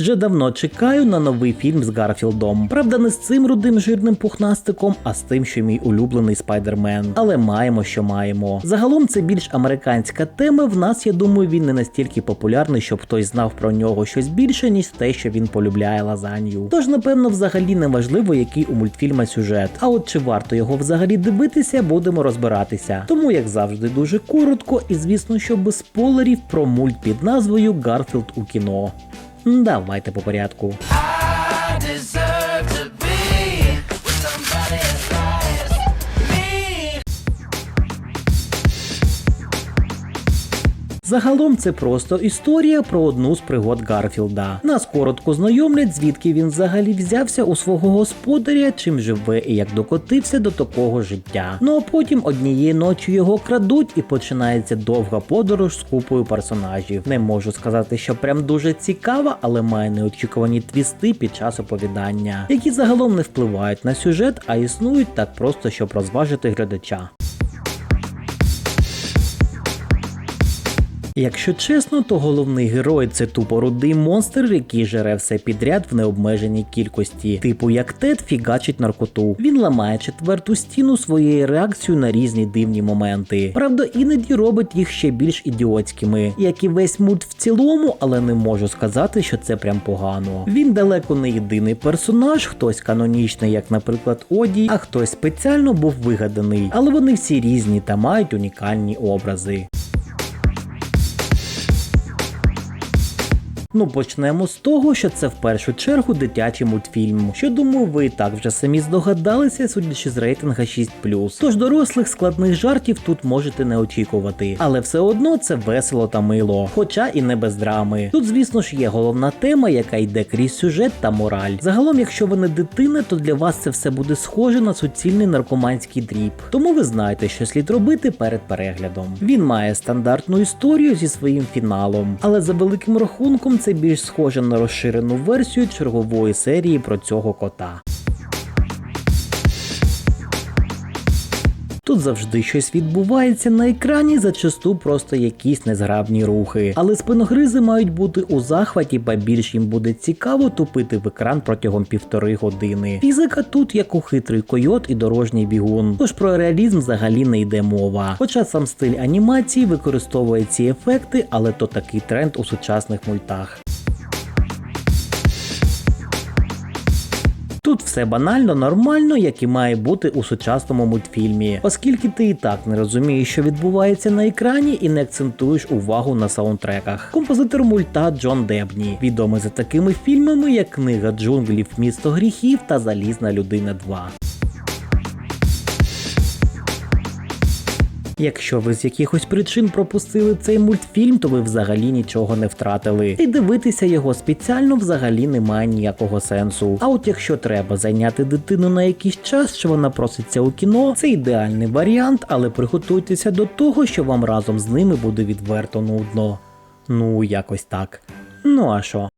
Вже давно чекаю на новий фільм з Гарфілдом. Правда, не з цим рудим жирним пухнастиком, а з тим, що мій улюблений спайдермен. Але маємо, що маємо. Загалом це більш американська тема. В нас, я думаю, він не настільки популярний, щоб хтось знав про нього щось більше, ніж те, що він полюбляє лазанью. Тож, напевно, взагалі не важливо, який у мультфільма сюжет. А от чи варто його взагалі дивитися, будемо розбиратися. Тому, як завжди, дуже коротко, і звісно, що без спойлерів про мульт під назвою Гарфілд у кіно. Давайте по порядку. I to be somebody Загалом це просто історія про одну з пригод Гарфілда. Нас коротко знайомлять, звідки він взагалі взявся у свого господаря, чим живе і як докотився до такого життя. Ну а потім однієї ночі його крадуть і починається довга подорож з купою персонажів. Не можу сказати, що прям дуже цікава, але має неочікувані твісти під час оповідання, які загалом не впливають на сюжет, а існують так просто, щоб розважити глядача. Якщо чесно, то головний герой це тупо рудий монстр, який жере все підряд в необмеженій кількості. Типу як Тед фігачить наркоту. Він ламає четверту стіну своєю реакцією на різні дивні моменти. Правда, іноді робить їх ще більш ідіотськими, як і весь мульт в цілому, але не можу сказати, що це прям погано. Він далеко не єдиний персонаж, хтось канонічний, як, наприклад, Оді, а хтось спеціально був вигаданий, але вони всі різні та мають унікальні образи. Ну почнемо з того, що це в першу чергу дитячий мультфільм. Що думаю, ви і так вже самі здогадалися, судячи з рейтинга 6 Тож дорослих складних жартів тут можете не очікувати. Але все одно це весело та мило, хоча і не без драми. Тут, звісно ж, є головна тема, яка йде крізь сюжет та мораль. Загалом, якщо ви не дитина, то для вас це все буде схоже на суцільний наркоманський дріб. Тому ви знаєте, що слід робити перед переглядом. Він має стандартну історію зі своїм фіналом, але за великим рахунком це більш схоже на розширену версію чергової серії про цього кота. Тут завжди щось відбувається на екрані, зачасту просто якісь незграбні рухи. Але спиногризи мають бути у захваті, ба більш їм буде цікаво тупити в екран протягом півтори години. Фізика тут як у хитрий койот і дорожній бігун. Тож про реалізм взагалі не йде мова. Хоча сам стиль анімації використовує ці ефекти, але то такий тренд у сучасних мультах. Тут все банально, нормально, як і має бути у сучасному мультфільмі, оскільки ти і так не розумієш, що відбувається на екрані, і не акцентуєш увагу на саундтреках. Композитор мульта Джон Дебні, відомий за такими фільмами, як Книга джунглів, Місто гріхів та Залізна людина 2. Якщо ви з якихось причин пропустили цей мультфільм, то ви взагалі нічого не втратили. І дивитися його спеціально взагалі немає ніякого сенсу. А от якщо треба зайняти дитину на якийсь час, що вона проситься у кіно, це ідеальний варіант, але приготуйтеся до того, що вам разом з ними буде відверто нудно. Ну, якось так. Ну а що?